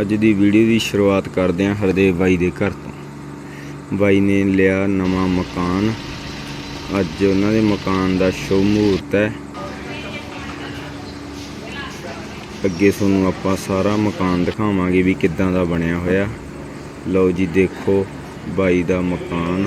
ਅੱਜ ਦੀ ਵੀਡੀਓ ਦੀ ਸ਼ੁਰੂਆਤ ਕਰਦੇ ਹਾਂ ਹਰਦੇਵ ਬਾਈ ਦੇ ਘਰ ਤੋਂ। ਬਾਈ ਨੇ ਲਿਆ ਨਵਾਂ ਮਕਾਨ। ਅੱਜ ਉਹਨਾਂ ਦੇ ਮਕਾਨ ਦਾ ਸ਼ੁਭ ਮਹੂਰਤ ਹੈ। ਅੱਗੇ ਤੁਹਾਨੂੰ ਆਪਾਂ ਸਾਰਾ ਮਕਾਨ ਦਿਖਾਵਾਂਗੇ ਵੀ ਕਿੱਦਾਂ ਦਾ ਬਣਿਆ ਹੋਇਆ। ਲਓ ਜੀ, ਦੇਖੋ ਬਾਈ ਦਾ ਮਕਾਨ।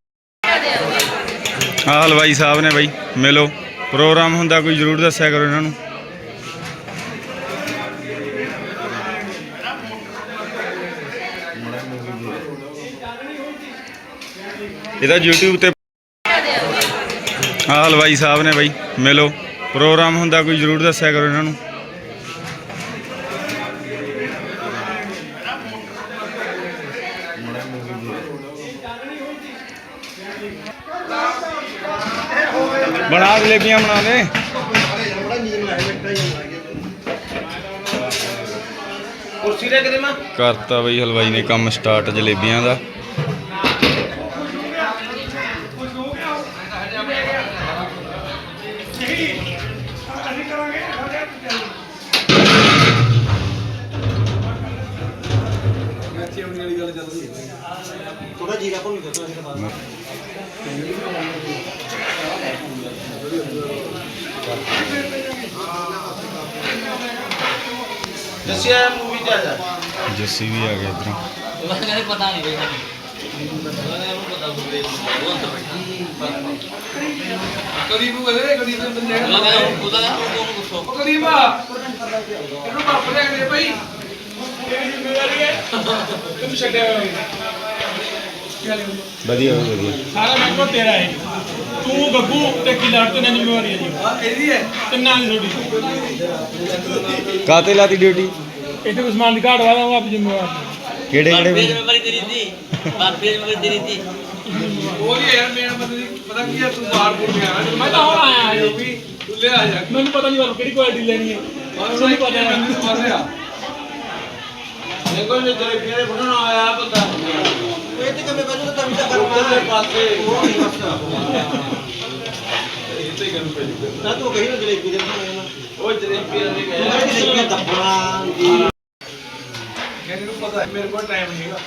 ਆਹ ਹਲਵਾਈ ਸਾਹਿਬ ਨੇ ਬਾਈ, ਮਿਲੋ। ਪ੍ਰੋਗਰਾਮ ਹੁੰਦਾ, ਕੋਈ ਜ਼ਰੂਰ ਦੱਸਿਆ ਕਰੋ ਇਹਨਾਂ ਨੂੰ। ਇਹਦਾ YouTube ਤੇ ਆਹ ਹਲਵਾਈ ਸਾਹਿਬ ਨੇ ਬਾਈ, ਮਿਲੋ। ਪ੍ਰੋਗਰਾਮ ਹੁੰਦਾ, ਕੋਈ ਜ਼ਰੂਰ ਦੱਸਿਆ ਕਰੋ ਇਹਨਾਂ ਨੂੰ। ਬਣਾ ਜਲੇਬੀਆਂ ਬਣਾ ਦੇ। ਕੁਰਸੀ ਲੈ ਕੇ ਦੇਵਾਂ ਕਰਤਾ ਬਈ ਹਲਵਾਈ ਨੇ ਕੰਮ ਸਟਾਰਟ ਜਲੇਬੀਆਂ ਦਾ। ਥੋੜਾ ਜੀਰਾ ਭੁੰਨ ਕੇ ਦੋ ਇਹਦੇ ਦੱਸਿਆ ਮੂਵੀ ਚ ਆ ਜਾ। ਜੱਸੀ ਵੀ ਆ ਗਿਆ ਇਧਰੋਂ। ਉਹਨਾਂ ਕਹਿੰਦੇ ਪਤਾ ਨਹੀਂ ਬਈ ਸਾਨੂੰ। ਪਤਾ ਬੁਲੇ ਕਰੀਬ ਕਰੇ ਕਰੀਬ ਦੇ ਬੰਦੇ ਉਹਨਾਂ ਕਹਿੰਦਾ ਉਹਦਾ ਉਹਨੂੰ ਪੁੱਛੋ। ਉਹ ਕਰੀਬ ਆ। ਇਹਨੂੰ ਬਾਪ ਲੈ ਕੇ ਭਾਈ। ਇਹ ਜ਼ਿੰਮੇਵਾਰੀ ਹੈ। ਤੂੰ ਛੱਡਿਆ ਹੋਇਆ ਵਧੀਆ ਵਧੀਆ। ਸਾਰਾ ਮੈਂਗੋ ਤੇਰਾ ਹੈ ਤੂੰ ਗੱਗੂ ਤੇ ਕਿਲਾੜ ਤੇ ਜ਼ਿੰਮੇਵਾਰੀ ਹੈ ਜੀ। ਹਾਂ ਇਹਦੀ ਹੈ। ਤਿੰਨਾਂ ਦੀ ਤੁਹਾਡੀ। ਕਾਤੇ ਲਾਤੀ ਡਿਊਟੀ? ਇੱਥੇ ਕੋਈ ਸਮਾਨ ਦੀ ਘਾਟ ਵਾਲਾ ਉਹ ਆਪ ਜ਼ਿੰਮੇਵਾਰ ਕਿਹੜੇ ਕਿਹੜੇ? ਨੰਬਰ ਤੇਰੀ ਸੀ ਬਾਪੇ ਨੰਬਰ ਤੇਰੀ ਸੀ ਉਹ ਨਹੀਂ ਯਾਰ ਮੇਰਾ ਮਤਲਬ ਪਤਾ ਕੀ ਹੈ ਤੂੰ ਬਾਹਰ ਬੋਲ ਗਿਆ ਮੈਂ ਤਾਂ ਹੁਣ ਆਇਆ ਹਾਂ ਵੀ ਤੂੰ ਲੈ ਆ ਜਾ ਮੈਨੂੰ ਪਤਾ ਨਹੀਂ ਵਾਰ ਕਿਹੜੀ ਕੁਆਲਿਟੀ ਲੈਣੀ ਹੈ। ਮੈਨੂੰ ਪਤਾ। ਹੈ ਮੈਨੂੰ ਪਤਾ ਹੈ ਦੇਖੋ ਜੇ ਤੇਰੇ ਕਿਹੜੇ ਬਣਾਉਣ ਆਇਆ ਬੰਦਾ ਇਹ ਤੇ ਕਮੇ ਬਾਜੂ ਤਾਂ ਮਿੱਟਾ ਕਰਵਾ ਦੇ ਪਾਸੇ। ਉਹ ਨਹੀਂ ਬਸਦਾ ਨਾ ਤੂੰ ਕਹੀ ਨਾ ਜਲੇਬੀ ਦੇ ਉਹ ਜਲੇਬੀ ਦੇ ਗਏ। ਜਲੇਬੀ ਦੱਬਣਾ ਜੀ। ਕਹਿੰਦੇ ਨੂੰ ਪਤਾ ਮੇਰੇ ਕੋਲ ਟਾਈਮ ਨਹੀਂਗਾ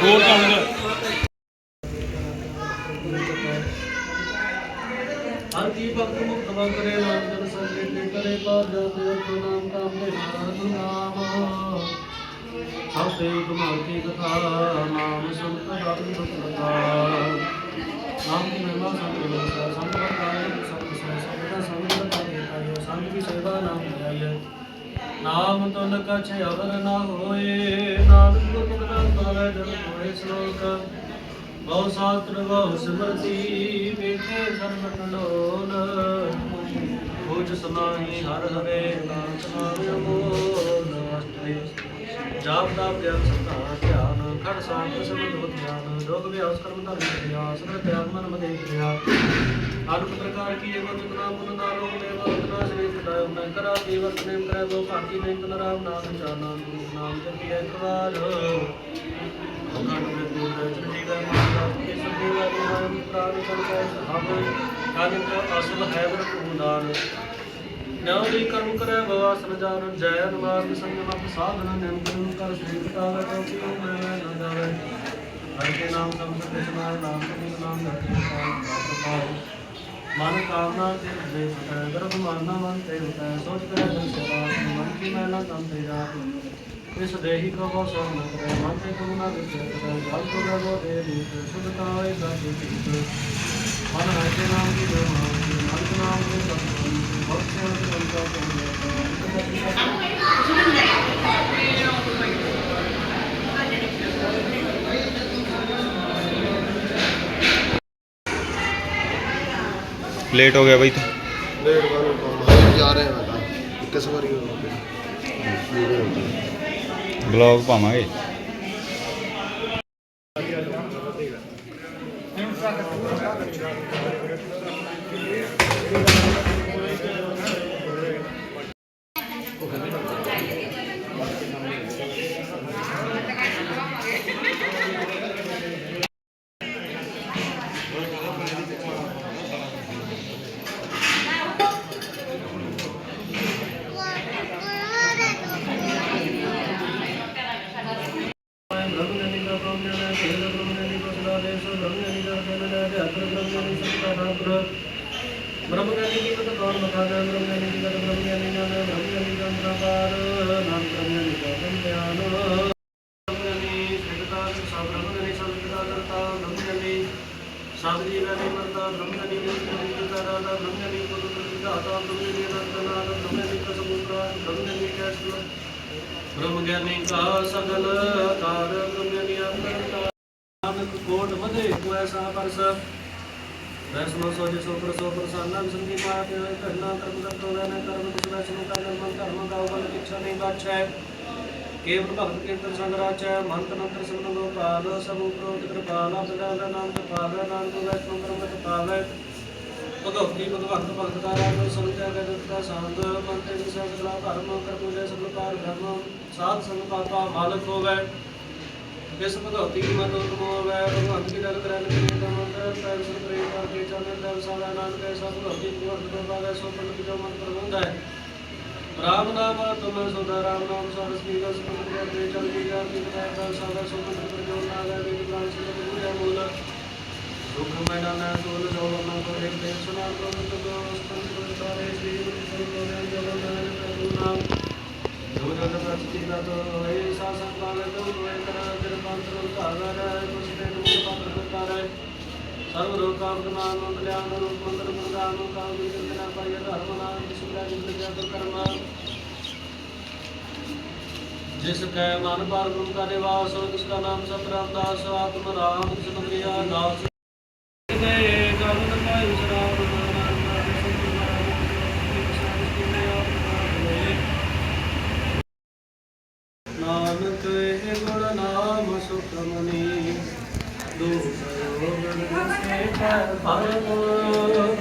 ਹੋਰ ਕੰਮ ਹਰ ਕੀ ਭਗਤ ਮੁਕਤ ਬਨ ਕਰੇ ਨਾਮ ਜਨ ਸੰਕੇਤ ਕਰੇ ਪਾਰ ਜਾਤੇ ਅਰਥ ਕਥਾ ਨਾਮ ਸੁਨਤ ਹਰਿ ਕਥਾ ਨਾਮ ਕੀ ਮਹਿਮਾ ਭਰੋਸਾ ਸੰਤ ਕਾਲ ਸੰਤ ਸੋ ਸੰਤ ਸੰਤ ਦਾ ਦੇਖਾਇਓ ਸੰਤ ਦੀ ਸੇਵਾ ਨਾਮ ਧਿਆਇਓ ਨਾਮ ਤੁਲ ਕਛ ਅਵਰ ਨਾ ਹੋਏ ਨਾਨਕ ਗੁਰ ਨਾਮ ਪਾਵੇ ਜਨ ਹੋਏ ਸ਼ਲੋਕ। ਬਹੁ ਸਾਤਰ ਬਹੁ ਸਿਮਰਤੀ, ਵੇਖੇ ਸਰਬ ਟੰਡੋਲ। ਖੋਜ ਸਮਾਹੀ ਹਰ ਹਰੇ ਨਾਮ ਨਾਮ ਅਮੋਲ ਨਮਸਤੇ। ਜਾਪ ਦਾ ਗਿਆਨ ਸਤਾ ਧਿਆਨ, ਖੜ ਸਾਧ ਸਮਝ ਧਿਆਨ ਲੋਕ ਵਿਆਸ ਕਰਮ ਧਰਮ ਕਿਰਿਆ ਸਦਾ ਧਿਆਨ ਮਨ ਮਦੇ ਕਿਰਿਆ ਅਨੁਪ ਪ੍ਰਕਾਰ ਕੀ ਏਵ ਜੁਗਨਾ ਮੁਨ ਨਾਰੋ ਨੇ ਵਰਤਨਾ ਸ੍ਰੀ ਸਦਾਇ ਮੈਂ ਕਰਾ ਦੀ ਵਰਤਨੇ ਕਰੇ ਬੋ ਭਾਂਤੀ ਨਹੀਂ ਤਨ ਰਾਮ ਨਾਮ ਚਾਨਾ ਗੁਰੂ ਨਾਮ ਜਪੀ ਇੱਕ ਵਾਰ ਅਖੰਡ ਵਿਦਿ ਨਾਮ ਪ੍ਰਾਨ ਕਰ ਕੈ ਕਰਮ ਕਰੈ ਬਵਾਸਨ ਜਾਨ ਜੈ ਅਨੁਮਾਨ ਸੰਗਮ ਸਾਧਨ ਨਿਮ ਕਰ ਸ੍ਰੀ ਕਟਾਵੇ ਟੋਪੀ ਮੈਂ ਨਾ ਜਾਵੇ ਕੇ ਨਾਮ ਸੰਤ ਕ੍ਰਿਸ਼ਨ ਨਾਮ ਕਬੀਰ ਨਾਮ ਧਰਤੀ ਪਾਉ ਮਨ ਕਾਮਨਾ ਤੇ ਦੇ ਪਟੈ ਗਰਭ ਮਾਨਾ ਮਨ ਤੇ ਉਤੈ ਸੋਚ ਕਰੈ। ਜਨ ਸੇਵਾ ਮਨ ਕੀ ਮੈਲਾ ਤਮ ਤੇ ਜਾਤ ਇਸ ਦੇਹੀ ਕੋ ਬੋ ਸੋ ਨ ਕਰੈ ਮਨ ਤੇ ਕੋ ਨਾ ਵਿਚੈ ਕਰੈ ਜਲ ਕੋ ਗੋ ਦੇ ਰੀਤ ਸੁਧਤਾ ਹੋਏ ਦਾਤੇ ਚਿਤ ਮਨ ਹੈ ਤੇ ਨਾਮ ਕੀ ਜੋ ਨਾਮ ਕੀ ਮਨ ਕੇ ਨਾਮ ਦੇ ਸਤਿ ਬਖਸ਼ਿਆ ਤੇ ਅੰਤਾ ਕੋ ਲੇਟ ਹੋ ਗਿਆ ਬਾਈ ਤੂੰ ਡੇਢ ਵਾਰ ਪਾਉਣਾ ਜਾ ਪਾਵਾਂਗੇ। ਬ੍ਰਹਮ ਗਿਆਨੀ ਕਾ ਸਗਲ ਕਾਰ ਬ੍ਰਹਮ ਗਿਆਨੀ ਅੰਤਰ ਨਾਨਕ ਕੋਟ ਮਧੇ ਕੋ ਐਸਾ ਪਰਸ ਵੈਸਨੋ ਸੋਜੇ ਸੋ ਪਰ ਸੋ ਪ੍ਰਸੰਨਾ ਸੰਗੀ ਮਾਇਆ ਕਰਨਾ ਕਰਮ ਕਰਤੋ ਰਹਿਣਾ ਕਰਮ ਕੁਛ ਵੈਸਨੋ ਕਾ ਕਰਮ ਧਰਮ ਦਾ ਉਬਲ ਕਿਛਾ ਨਹੀਂ ਬਾਛੈ। ਕੇਵਲ ਭਗਤ ਕੀਰਤਨ ਸੰਗ ਰਾਚੈ ਮੰਤ ਨੰਤਰ ਸਬਨ ਗੋਪਾਲ, ਸਭ ਉਪਰੋਤ ਕਿਰਪਾਲ ਆਪਦਾ ਨਾਮ ਤੇ ਪਾਵੈ ਨਾਨਕ ਵੈਸਨੋ ਕਰਮ ਤੇ ਪਾਵੈ। ਭਗਵਤੀ ਭਗਵੰਤ ਭਗਤ ਦਾ ਰਾਮ ਸਮਝਿਆ ਗਿਆ ਦਿੱਤਾ ਸੰਗ ਮਨ ਤੇ ਵਿਸਾ ਸਗਲਾ ਧਰਮ ਕਰ ਪੂਜੈ ਸਗਲ ਕਾਰ ਧਰਮ ਸਾਧ ਸੰਗ ਪਾਪਾ ਮਾਲਕ ਹੋਵੇ। ਇਸ ਭਗਵਤੀ ਕੀ ਮਨ ਉਤਮ ਹੋਵੇ, ਭਗਵੰਤ ਕੀ ਜਲ ਕਰੈ ਨਿਕਲੇ ਦਾ ਮੰਤਰ ਪੈਰ ਸੁਨ ਪ੍ਰੇ ਕਰ ਕੇ ਚੰਨ ਦਲ ਸਾਵਾ ਨਾਨਕ ਐਸਾ ਭਗਵਤੀ ਭਗਵੰਤ ਤੋਂ ਪਾਵੇ ਸੋ ਪੰਡਿਤ ਜੋ ਮਨ ਪ੍ਰਬੰਧ ਹੈ। ਰਾਮ ਨਾਮ, ਤੁਮ ਸੁਦਾ, ਰਾਮ ਨਾਮ ਸਰਸ ਕੀ ਰਸ ਪੁੱਤਰ ਕਰਦੇ ਚਲ ਕੀ ਜਾਨ ਕੀ ਕਥਾ ਦਾ ਸਾਦਾ ਸੋ ਪੰਡਿਤ ਪ੍ਰਜੋਨ ਨਾਗੈ ਵੇਦ ਪ੍ਰਾਣ ਸਿੰਘ ਪੂਜਾ ਮੂਲ। ਦੁਖ ਮੈਨਾ ਨਾ ਸੋਲ ਸੋ ਨਾ ਕੋ ਇੱਕ ਦੇ ਸੁਨਾ ਕੋ ਮਤ ਕੋ ਸਤੰਤ ਕੋ ਸਾਰੇ ਸ੍ਰੀ ਗੁਰੂ ਸ੍ਰੀ ਗੋਬਿੰਦ ਜਨ ਨਾਮ ਪ੍ਰਭੂ ਨਾਮ ਜੋ ਜਨ ਪ੍ਰਸਤੀ ਦਾ ਤੋ ਹੋਏ ਸਾ ਸੰਤਾਨ ਤੋ ਹੋਏ ਕਰ ਜਨ ਪੰਤਰ ਧਾਰਾ ਰਹਿ ਕੁਛ ਦੇ ਨੂੰ ਪੰਤਰ ਕਰਤਾ ਰਹਿ ਸਰਵ ਲੋਕਾਂ ਦਾ ਨਾਮ ਕਲਿਆਣ ਰੂਪ ਮੰਦਰ ਪ੍ਰਦਾਨ ਕਾਮ ਦੀ ਕਿਰਨਾ ਪਾਈ ਧਰਮ ਨਾਮ ਸੁਦਾ ਜਿੰਦ ਜਗ ਕਰਮਾ ਜਿਸ ਕੈ ਮਨ ਪਰ ਗੁਰੂ ਕਾ ਨਿਵਾਸ, ਜਿਸ ਦਾ ਨਾਮ ਸਤਰਾਮ ਦਾਸ ਆਤਮ ਰਾਮ ਸਿਮਰਿਆ ਦਾਸ ਗਏ ਗਗਨ ਕੈ ਵਿਸਰਾਮ ਨਾਮ ਨਾਮ ਨਾਨਕ ਇਹ ਗੁਣ ਨਾਮ ਸੁਖਮਨੀ ਦੂਸਰੋ ਗਣ ਸੇ ਪਰਮ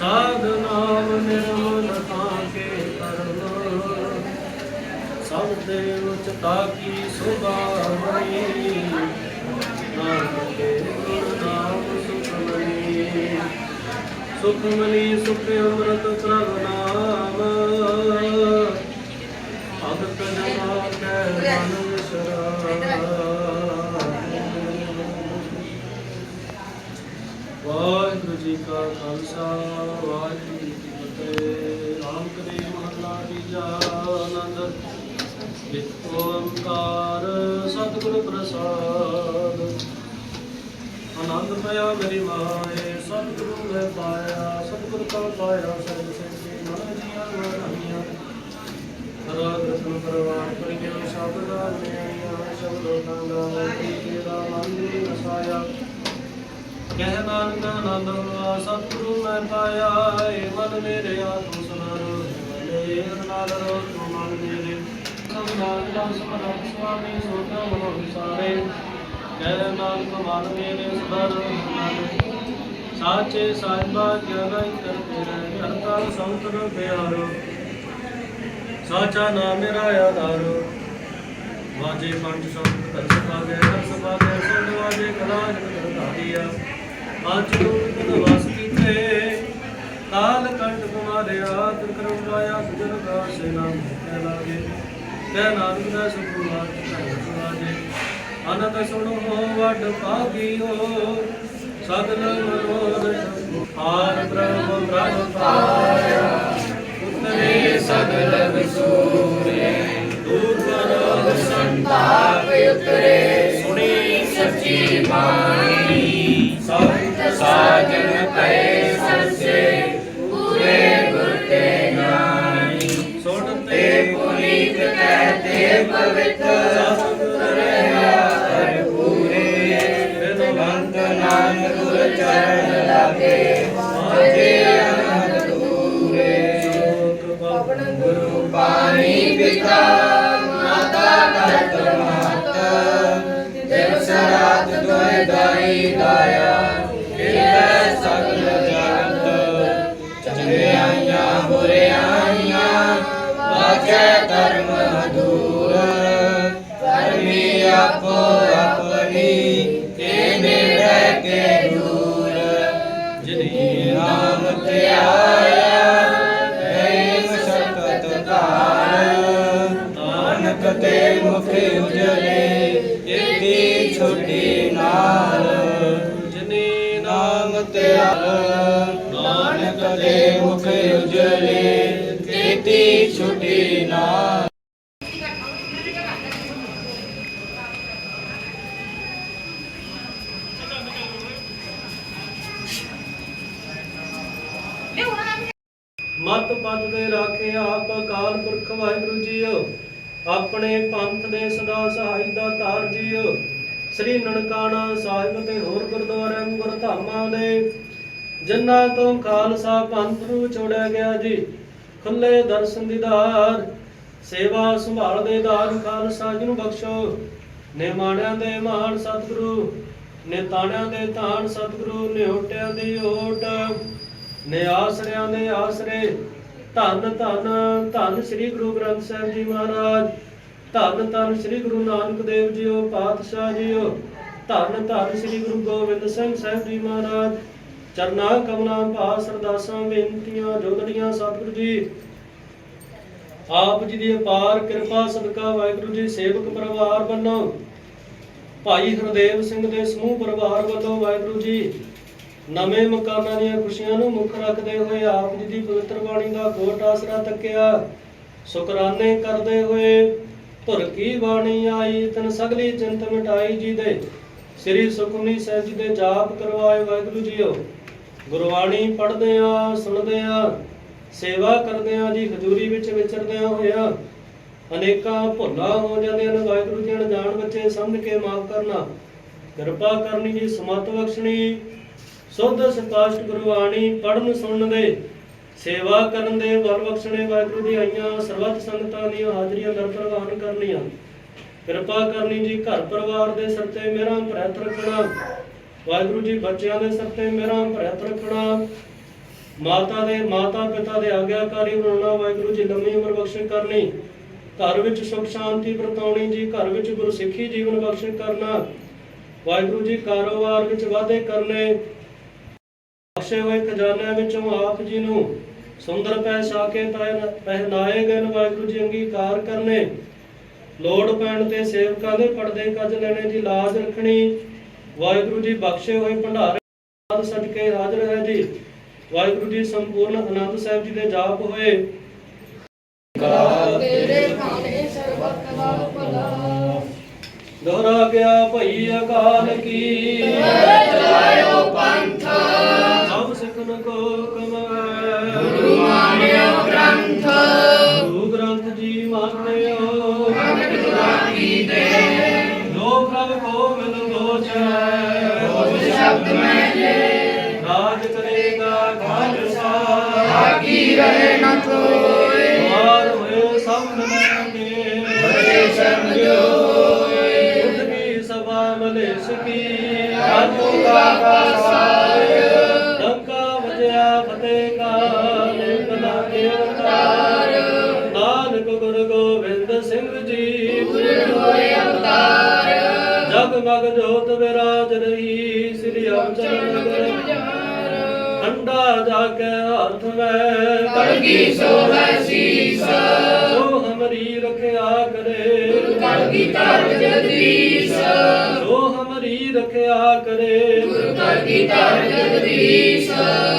ਸਾਧ ਨਾਮ ਨਿਰਮਲ ਤਾਂ ਕੇ ਸਭ ਦੇ ਉਚਤਾ ਕੀ ਸੁਭਾਵਨੀ ਨਾਮ ਕੇ ਨਾਮ ਸੁਖਮਨੀ। ਸੁਖਮਨੀ ਸੁਖ ਅੰਮ੍ਰਿਤ ਪ੍ਰਭ ਨਾਮ। ਭਗਤ ਜਨਾ ਕੈ ਮਨ ਵਿਸਰਾ ਵਾਹਿਗੁਰੂ ਜੀ ਕਾ ਖਾਲਸਾ ਵਾਹਿਗੁਰੂ ਜੀ ਕੀ ਫਤਿਹ ਰਾਮ ਕਰੀ ਮਹਲਾ ਤੀਜਾ ਆਨੰਦ ਇੱਕ ਓੰਕਾਰ ਸਤਿਗੁਰ ਪ੍ਰਸਾਦ ਆਨੰਦ ਪਿਆ ਮੇਰੀ ਮਾਏ ਸਤਿਗੁਰੂ ਮੈਂ ਪਾਇਆ ਸਤਿਗੁਰ ਕਾ ਪਾਇਆ ਸਹਿਜ ਸਹਿਜੇ ਮਨ ਜੀਆਂ ਵਰਣੀਆਂ ਰਾਗ ਰਤਨ ਪਰਵਾਰ ਕਰਿਓ ਸ਼ਬਦ ਆਈਆਂ ਸ਼ਬਦ ਗੰਗਾ ਕੀ ਦਾ ਮੰਦੀ ਰਸਾਇਆ ਕਹਿ ਨਾਨਕ ਆਨੰਦ ਹੋਆ ਸਤਿਗੁਰੂ ਮੈਂ ਪਾਇਆ ਏ ਮਨ ਮੇਰੇ ਆਤਮ ਸੁਨਾਰੋ ਮੇਰੇ ਨਾਲ ਰੋ ਤੂੰ ਮਨ ਮੇਰੇ ਸੰਗਾਨ ਦਾ ਸਮਰਥ ਸੁਆਮੀ ਸੋਤਾ ਮਨੋ ਵਿਸਾਰੇ ਕਹਿ ਨਾਨਕ ਮਨ ਮੇਰੇ ਸਦਰ ਨਾਲੇ ਸਾਚੇ ਸਾਹਿਬਾ ਗਿਆਨਾ ਕਰਤੇ ਰਹਿ ਕਰਤਾ ਸੰਤਨ ਪਿਆਰੋ ਸਾਚਾ ਨਾਮ ਮੇਰਾ ਆਧਾਰੋ ਵਾਜੇ ਪੰਜ ਸ਼ਬਦ ਕਰ ਸਭਾਗੇ ਕਰ ਸਭਾਗੇ ਸੁਣ ਵਾਜੇ ਕਲਾ ਜਗਤ ਧਾਰੀਆ ਅੱਜ ਗੁਰੂ ਵਸ ਕੀਤੇ ਕਾਲ ਕੰਟ ਕੁਮਾਰਿਆ ਤੁਰ ਕਰਮ ਪਾਇਆ ਤੁਜਰ ਦਾ ਨਾਮ ਕਹਿ ਲਾਗੇ। ਕਹਿ ਨਾਨਕ ਦਾ ਸੁਖਵਾਰ ਕਹਿ ਸੁਆਜੇ। ਅਨੰਦ ਸੁਣੋ ਹੋ ਵੱਡ ਭਾਗੀ ਹੋ ਸਗਲ ਮਨੋਰਥ ਆਰ ਬ੍ਰਹਮ ਬ੍ਰਹਮ ਪਾਇਆ, ਉਤਰੇ ਸਗਲ ਵਿਸੂਰੇ। ਦੂਰ ਕਰੋ ਸੰਤਾਪ ਉਤਰੇ। ਸੁਣੀ ਸੱਚੀ ਬਾਣੀ। ਸੰਤ ਸਾਜਨ ਪਏ ਸੰਸੇ ਪੂਰੇ ਗੁਰ ਤੇ ਗਿਆਨੀ ਸੁਣਤੇ ਪੁਨੀਤ ਕਹਤੇ ਪਵਿੱਤ ਵਾਜੈ ਧਰਮ ਮਤ ਦੇ ਰਾਖੇ ਆਪ ਅਕਾਲ ਪੁਰਖ ਵਾਹਿਗੁਰੂ ਜੀਓ। ਆਪਣੇ ਪੰਥ ਦੇ ਸਦਾ ਸਹਾਈ ਦਾ ਤਾਰ ਜੀਓ। ਸ੍ਰੀ ਨਨਕਾਣਾ ਸਾਹਿਬ ਤੇ ਹੋਰ ਗੁਰਦੁਆਰਿਆਂ ਗੁਰਧਾਮਾਂ ਦੇ। ਜਿਨ੍ਹਾਂ ਤੋਂ ਖਾਲਸਾ ਪੰਥ ਨੂੰ ਵਿਛੋੜਿਆ ਗਿਆ ਜੀ। ਖੁੱਲੇ ਦਰਸ਼ਨ ਦੀਦਾਰ ਸੇਵਾ ਸੰਭਾਲ ਦੇ ਦਾਨ ਖਾਲਸਾ ਜੀ ਨੂੰ ਬਖਸ਼ੋ। ਨਿਮਾਣਿਆਂ ਦੇ ਮਾਣ ਸਤਿਗੁਰੂ, ਨਿਤਾਣਿਆਂ ਦੇ ਤਾਣ ਸਤਿਗੁਰੂ, ਨਿਹੋਟਿਆਂ ਦੀ ਓਟ ਨੇ ਦੇ ਆਸਰੇ ਧੰਨ ਧੰਨ ਧੰਨ ਸ੍ਰੀ ਗੁਰੂ ਗ੍ਰੰਥ ਸਾਹਿਬ ਜੀ ਮਹਾਰਾਜ। ਧੰਨ ਧੰਨ ਸ੍ਰੀ ਗੁਰੂ ਨਾਨਕ ਦੇਵ ਜੀਓ, ਪਾਤਸ਼ਾਹ ਜੀਓ। ਧੰਨ ਧੰਨ ਸ੍ਰੀ ਗੁਰੂ ਗੋਬਿੰਦ ਸਿੰਘ ਸਾਹਿਬ ਜੀ ਮਹਾਰਾਜ। ਚਰਨਾ, ਕਮਲਾਂ ਪਾਸ ਅਰਦਾਸਾਂ, ਬੇਨਤੀਆਂ ਜੋਦੜੀਆਂ ਸਤਿਗੁਰੂ ਜੀ। ਆਪ ਜੀ ਦੀ ਅਪਾਰ ਕਿਰਪਾ, ਸਦਕਾ, ਵਾਹਿਗੁਰੂ ਜੀ, ਸੇਵਕ ਪਰਿਵਾਰ ਵੱਲੋਂ ਭਾਈ ਹਰਦੇਵ ਸਿੰਘ ਦੇ ਸਮੂਹ ਪਰਿਵਾਰ ਵੱਲੋਂ ਵਾਹਿਗੁਰੂ ਜੀ ਨਵੇਂ ਮਕਾਨਾਂ ਦੀਆਂ ਖੁਸ਼ੀਆਂ ਨੂੰ ਮੁੱਖ ਰੱਖਦੇ ਹੋਏ ਆਪ ਜੀ ਦੀ ਪਵਿੱਤਰ ਬਾਣੀ ਦਾ ਕੋਟ ਆਸਰਾ ਤੱਕਿਆ। ਸ਼ੁਕਰਾਨੇ ਕਰਦੇ ਹੋਏ ਧੁਰ ਕੀ ਬਾਣੀ ਆਈ, ਤਨ ਸਗਲੀ ਚਿੰਤ ਮਿਟਾਈ ਜੀ ਦੇ ਸ੍ਰੀ ਸੁਖਮਨੀ ਸਾਹਿਬ ਜੀ ਦੇ ਜਾਪ ਕਰਵਾਏ ਵਾਹਿਗੁਰੂ ਜੀਓ। ਗੁਰਬਾਣੀ ਪੜ੍ਹਦੇ ਆ ਸੁਣਦੇ ਆ ਸੇਵਾ ਕਰਦੇ ਆ ਜੀ ਹਜ਼ੂਰੀ ਵਿੱਚ ਵਿਚਰਦਿਆਂ ਹੋਇਆ ਅਨੇਕਾਂ ਭੁੱਲਾਂ ਹੋ ਜਾਂਦੇ ਹਨ ਵਾਹਿਗੁਰੂ ਜੀ ਅਣਜਾਣ ਬੱਚੇ ਸਮਝ ਕੇ ਮਾਫ ਕਰਨਾ। ਕਿਰਪਾ ਕਰਨੀ ਜੀ, ਸਮਤ ਬਖਸ਼ਣੀ। ਸੁੱਧ ਸਪਸ਼ਟ ਗੁਰਬਾਣੀ ਪੜਨ ਸੁਣਨ ਦੇ, ਸੇਵਾ ਕਰਨ ਦੇ, ਬਲ ਬਖਸ਼ਣੇ ਵਾਹਿਗੁਰੂ ਦੀ ਆਈਆਂ, ਸਰਬੱਤ ਸੰਗਤਾਂ ਦੀਆਂ ਹਾਜ਼ਰੀਆਂ ਦਰ ਪ੍ਰਵਾਨ ਕਰਨੀਆਂ। ਕਿਰਪਾ ਕਰਨੀ ਜੀ ਘਰ ਪਰਿਵਾਰ ਦੇ ਸਿਰ ਤੇ ਮੇਰਾ ਭਰਤ ਰੱਖਣਾ। ਵਾਹਿਗੁਰੂ ਜੀ ਬੱਚਿਆਂ ਦੇ ਸਿਰ ਤੇ ਮੇਰਾ ਭਰਤ ਰੱਖਣਾ। ਮਾਤਾ ਦੇ, ਮਾਤਾ ਪਿਤਾ ਦੇ ਆਗਿਆਕਾਰੀ ਬਣਾਉਣਾ, ਵਾਹਿਗੁਰੂ ਜੀ ਲੰਮੀ ਉਮਰ ਬਖਸ਼ਿਸ਼ ਕਰਨੀ। ਘਰ ਵਿੱਚ ਸੁਖ ਸ਼ਾਂਤੀ ਵਰਤਾਉਣੀ ਜੀ, ਘਰ ਵਿੱਚ ਗੁਰਸਿੱਖੀ ਜੀਵਨ ਬਖਸ਼ਿਸ਼ ਕਰਨਾ। ਵਾਹਿਗੁਰੂ ਜੀ ਕਾਰੋਬਾਰ ਵਿੱਚ ਵਾਧੇ ਕਰਨੇ। ਬਖਸ਼ੇ ਹੋਏ ਖਜ਼ਾਨਿਆਂ ਵਿੱਚੋਂ ਆਪ ਜੀ ਨੂੰ ਸੁੰਦਰ ਪੈਸਾ ਕੇ ਪਹਿਨਾਏ ਗਏ ਵਾਹਿਗੁਰੂ ਜੀ ਅੰਗੀਕਾਰ ਕਰਨੇ। ਲੋੜ ਪੈਣ ਤੇ ਸੇਵਕਾਂ ਦੇ ਪਰਦੇ ਕੱਜ ਲੈਣੇ ਦੀ ਲਾਜ ਰੱਖਣੀ। ਵਾਹਿਗੁਰੂ ਜੀ ਬਖਸ਼ੇ ਹੋਏ ਭੰਡਾਰੇ ਸਾਧ ਸਦਕੇ ਹਾਜ਼ਰ ਹੈ ਜੀ। ਵਾਹਿਗੁਰੂ ਜੀ ਸੰਪੂਰਨ ਆਨੰਦ ਸਾਹਿਬ ਜੀ ਦੇ ਜਾਪ ਹੋਏ। ਤੇਰੇ ਭਾਣੇ ਸਰਬਤ ਦਾ ਭਲਾ ਦੁਹਰਾ ਗਿਆ ਭਈ ਅਕਾਲ ਕੀ। ਗ੍ਰੰਥ। ਗੁਰੂ ਗ੍ਰੰਥ ਜੀ ਮੰਨਿਓ। ਨਾਨਕ ਦੁਆ ਕੀ ਦੇ ਜੋ ਪ੍ਰਭ ਕੋ ਮਿਲ ਦੋਚੈ ਉਸ ਸ਼ਬਦ ਮੈਂ ਲੈ ਰਾਜ ਕਰੇਗਾ ਖਾਲਸਾ ਬਾਕੀ ਰਹੇ ਨਾ ਕੋਈ। ਮਾਰ ਹੋਏ ਸਭ ਨੇ ਬੜੇ ਸ਼ਰਨ ਜੋਏ ਉਠ ਵੀ ਸਭਾ ਮਲੇ ਸਕੀ ਆਤੂ ਕਾ ਠੰਡਾ ਜਾ ਕੇ ਹੱਥ ਮੈਂ ਕਲਗੀ ਸੋਹੈ ਸੀਸ ਸੋ ਹਮਰੀ ਰਖਿਆ ਕਰੇ। ਕਲਗੀ ਧਰ ਜਗਦੀਸ਼। ਸੋ ਹਮਰੀ ਰਖਿਆ ਕਰੇ। ਗੁਰੂ ਕਲਗੀ ਧਰ ਜਗਦੀਸ਼।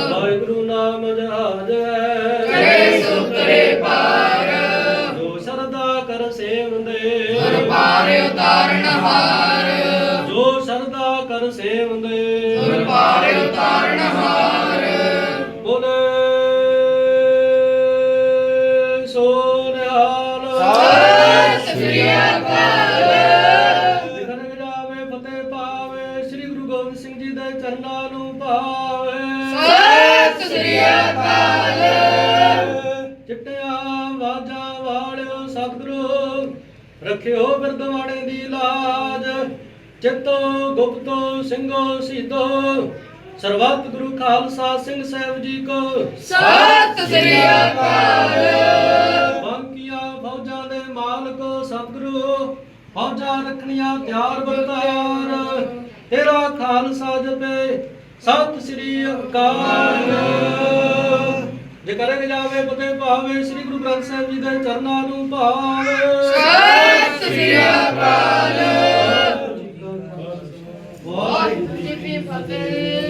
ਵਾਹਿਗੁਰੂ ਨਾਮ ਜਹਾਜ ਹੈ। ਕਰੇ ਸੋ ਕਰੇ ਪਾਰ ਜੋ ਸਰਦਾ ਕਰ ਸੇਵੰਦੇ। ਗੁਰ ਪਾਰ ਉਤਾਰਨ ਹਾਰ। ਜੋ ਸਰਦਾ ਕਰ ਸੇਵੰਦੇ। ਗੁਰ ਪਾਰ ਸਿੰਘੋ ਸੀਧੋ ਸਰਬੱਤ ਗੁਰੂ ਖਾਲਸਾ ਸਿੰਘ ਸਾਹਿਬ ਜੀ ਕੋ। ਸਤਿ ਸ੍ਰੀ ਅਕਾਲ। ਬਾਂਕੀਆਂ ਫੌਜਾਂ ਦੇ ਮਾਲਕੋ ਸਤਿਗੁਰੂ ਫੌਜਾਂ ਰੱਖਣੀਆਂ ਤਿਆਰ ਬਰਤਾਰ ਤੇਰਾ ਖਾਲਸਾ ਜਪੇ। ਸਤਿ ਸ੍ਰੀ ਅਕਾਲ। ਜੇ ਕਰੇ ਜਾਵੇ ਬਤੇ ਭਾਵੇ ਸ੍ਰੀ ਗੁਰੂ ਗ੍ਰੰਥ ਸਾਹਿਬ ਜੀ ਦੇ ਚਰਨਾਂ ਨੂੰ ਭਾਵੇ। ਸਤਿ ਸ੍ਰੀ ਅਕਾਲ। ਵਾਹਿਗੁਰੂ